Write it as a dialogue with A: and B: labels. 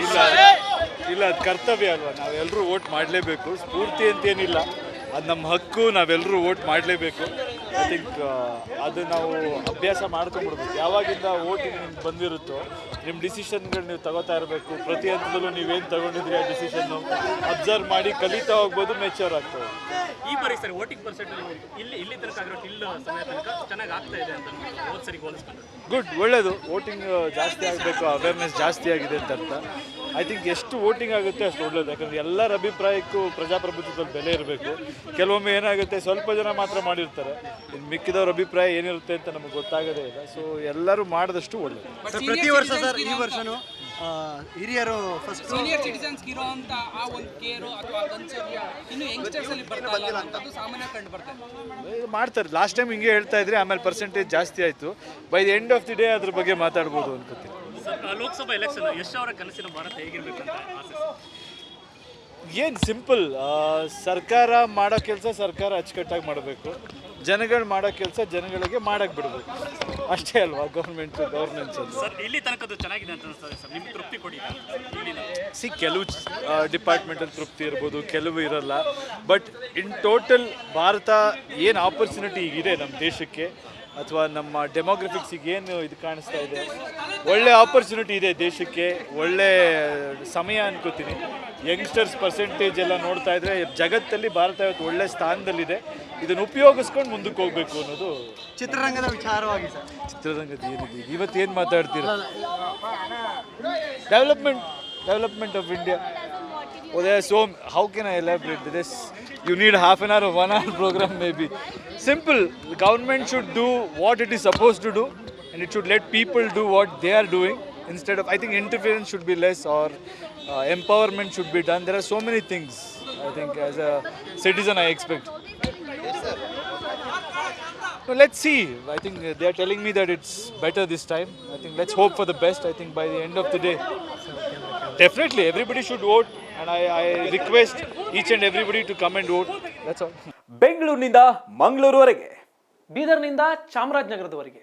A: ಇಲ್ಲ. ಇಲ್ಲ, ಅದು ಕರ್ತವ್ಯ ಅಲ್ವಾ? ನಾವೆಲ್ಲರೂ ವೋಟ್ ಮಾಡಲೇಬೇಕು. ಸ್ಫೂರ್ತಿ ಅಂತೇನಿಲ್ಲ. ಅದು ನಮ್ಮ ಹಕ್ಕು ನಾವೆಲ್ಲರೂ ವೋಟ್ ಮಾಡಲೇಬೇಕು. ಐ ಥಿಂಕ್ ಅದು ನಾವು ಅಭ್ಯಾಸ ಮಾಡ್ಕೊಂಡ್ಬಿಡ್ಬೇಕು. ಯಾವಾಗಿಂದ ಓಟ್ ನಿಮ್ಗೆ ಬಂದಿರುತ್ತೋ ನಿಮ್ಮ ಡಿಸಿಷನ್ಗಳು ನೀವು ತಗೋತಾ ಇರಬೇಕು. ಪ್ರತಿ ಹಂತದಲ್ಲೂ ನೀವೇನು ತಗೊಂಡಿದ್ರಿ ಆ ಡಿಸಿಷನ್ನು ಅಬ್ಸರ್ವ್ ಮಾಡಿ ಕಲಿತಾ ಹೋಗ್ಬೋದು ಮೆಚೂರ್ ಆಗ್ತದೆ
B: ಈ ಬಾರಿ ಸರಿ ವೋಟಿಂಗ್ ಪರ್ಸೆಂಟ್ ಇಲ್ಲಿ ಇಲ್ಲಿ ತನಕ ಆಗಿರೋ ಟಿಲ್ ಸಮಯ ತನಕ ಚೆನ್ನಾಗಿ ಆಗ್ತಾ ಇದೆ ಅಂತ ಹೋದ್ ಸರಿ ಹೋಲಿಸ್ಕೊಂಡು
A: ಗುಡ್ ಒಳ್ಳೇದು. ವೋಟಿಂಗ್ ಜಾಸ್ತಿ ಆಗಬೇಕು ಅವೇರ್ನೆಸ್ ಜಾಸ್ತಿ ಆಗಿದೆ ಅಂತ ಅರ್ಥ. ಐ ಥಿಂಕ್ ಎಷ್ಟು ವೋಟಿಂಗ್ ಆಗುತ್ತೆ ಅಷ್ಟು ಒಳ್ಳೇದು. ಯಾಕಂದರೆ ಎಲ್ಲರ ಅಭಿಪ್ರಾಯಕ್ಕೂ ಪ್ರಜಾಪ್ರಭುತ್ವದಲ್ಲಿ ಬೆಲೆ ಇರಬೇಕು. ಕೆಲವೊಮ್ಮೆ ಏನಾಗುತ್ತೆ ಸ್ವಲ್ಪ ಜನ ಮಾತ್ರ ಮಾಡಿರ್ತಾರೆ. ಇನ್ನು ಮಿಕ್ಕಿದವ್ರ ಅಭಿಪ್ರಾಯ ಏನಿರುತ್ತೆ ಅಂತ ನಮಗೆ ಗೊತ್ತಾಗದೇ ಇಲ್ಲ. ಸೊ ಎಲ್ಲರೂ ಮಾಡಿದಷ್ಟು ಒಳ್ಳೇದು.
C: ಪ್ರತಿ ವರ್ಷ ಸರ್ ಈ ವರ್ಷನೂ ಹಿರಿಯರು ಫಸ್ಟ್
D: ಸೀನಿಯರ್ ಸಿಟಿಸನ್ಸ್ ಇರುವಂತ ಆ ಒಂದು ಕೇರು ಅಥವಾ ಕನ್ಸರ್ನ್ ಇನ್ನು ಯಂಗ್ಸ್ಟರ್ಸ್ ಅಲ್ಲಿ ಬರ್ತಾ ಇಲ್ಲ ಅನ್ನೋದು ಸಾಮಾನ್ಯ ಕಂಡು ಬರ್ತದೆ
A: ಮಾಡ್ತಾರೆ. ಲಾಸ್ಟ್ ಟೈಮ್ ಹಿಂಗೆ ಹೇಳ್ತಾ ಇದ್ರೆ ಆಮೇಲೆ ಪರ್ಸೆಂಟೇಜ್ ಜಾಸ್ತಿ ಆಯಿತು. By the end of the day ಅದ್ರ ಬಗ್ಗೆ ಮಾತಾಡ್ಬೋದು ಅನ್ಕೋತೀನಿ.
B: ಲೋಕಸಭಾ ಎಲೆಕ್ಷನ್ ಯಶ್ ಅವರ ಕನಸಿನ ಭಾರತ ಹೇಗಿರ್ಬೇಕು ಅಂತ ಆಸೆ.
A: ಏನು ಸಿಂಪಲ್ ಸರ್ಕಾರ ಮಾಡೋ ಕೆಲಸ ಸರ್ಕಾರ ಅಚ್ಚುಕಟ್ಟಾಗಿ ಮಾಡಬೇಕು. ಜನಗಳು ಮಾಡೋ ಕೆಲಸ ಜನಗಳಿಗೆ ಮಾಡಕ್ಕೆ ಬಿಡಬೇಕು. ಅಷ್ಟೇ ಅಲ್ವಾ ಗೌರ್ಮೆಂಟ್ ಗೌರ್ಮೆಂಟ್ಸ್ ಅಂತ
B: ಸರ್ ಇಲ್ಲಿ ತನಕದ್ದು ಚೆನ್ನಾಗಿದೆ ಅಂತ ಅನಿಸ್ತದೆ ಸರ್. ನಿಮ್ಗೆ ತೃಪ್ತಿ ಕೊಡಿ
A: ಸಿ ಕೆಲವು ಡಿಪಾರ್ಟ್ಮೆಂಟಲ್ಲಿ ತೃಪ್ತಿ ಇರ್ಬೋದು ಕೆಲವು ಇರಲ್ಲ. ಬಟ್ ಇನ್ ಟೋಟಲ್ ಭಾರತ ಏನು ಆಪರ್ಚುನಿಟಿ ಇದೆ ನಮ್ಮ ದೇಶಕ್ಕೆ? ಅಥವಾ ನಮ್ಮ ಡೆಮೋಗ್ರಫಿಕ್ಸಿಗೆ ಏನು ಇದು ಕಾಣಿಸ್ತಾ ಇದೆ? ಒಳ್ಳೆ ಆಪರ್ಚುನಿಟಿ ಇದೆ ದೇಶಕ್ಕೆ ಒಳ್ಳೆ ಸಮಯ ಅನ್ಕೋತೀನಿ. ಯಂಗ್ಸ್ಟರ್ಸ್ ಪರ್ಸೆಂಟೇಜ್ ಎಲ್ಲ ನೋಡ್ತಾ ಇದ್ರೆ ಜಗತ್ತಲ್ಲಿ ಭಾರತ ಇವತ್ತು ಒಳ್ಳೆ ಸ್ಥಾನದಲ್ಲಿದೆ. ಇದನ್ನು ಉಪಯೋಗಿಸ್ಕೊಂಡು ಮುಂದಕ್ಕೆ ಹೋಗ್ಬೇಕು ಅನ್ನೋದು
C: ಚಿತ್ರರಂಗದ ವಿಚಾರವಾಗಿ ಸರ್.
A: ಚಿತ್ರರಂಗದ ಏನಿದೆ? ಇವತ್ತು ಏನು ಮಾತಾಡ್ತೀರ? Development development of India Oh, so how can I elaborate this you need half an hour one hour programme may be simple government should do what it is supposed to do and it should let people do what they are doing instead of. I think interference should be less, or uh, empowerment should be done. There are so many things. I think as a citizen, I expect. so let's see. I think uh, they are telling me that it's better this time. I think let's hope for the best. I think by the end of the day, definitely everybody should vote, and I, I request each and everybody to come and vote. That's all.
E: ಬೆಂಗಳೂರಿನಿಂದ ಮಂಗಳೂರುವರೆಗೆ ಬೀದರ್ನಿಂದ ಚಾಮರಾಜನಗರದವರೆಗೆ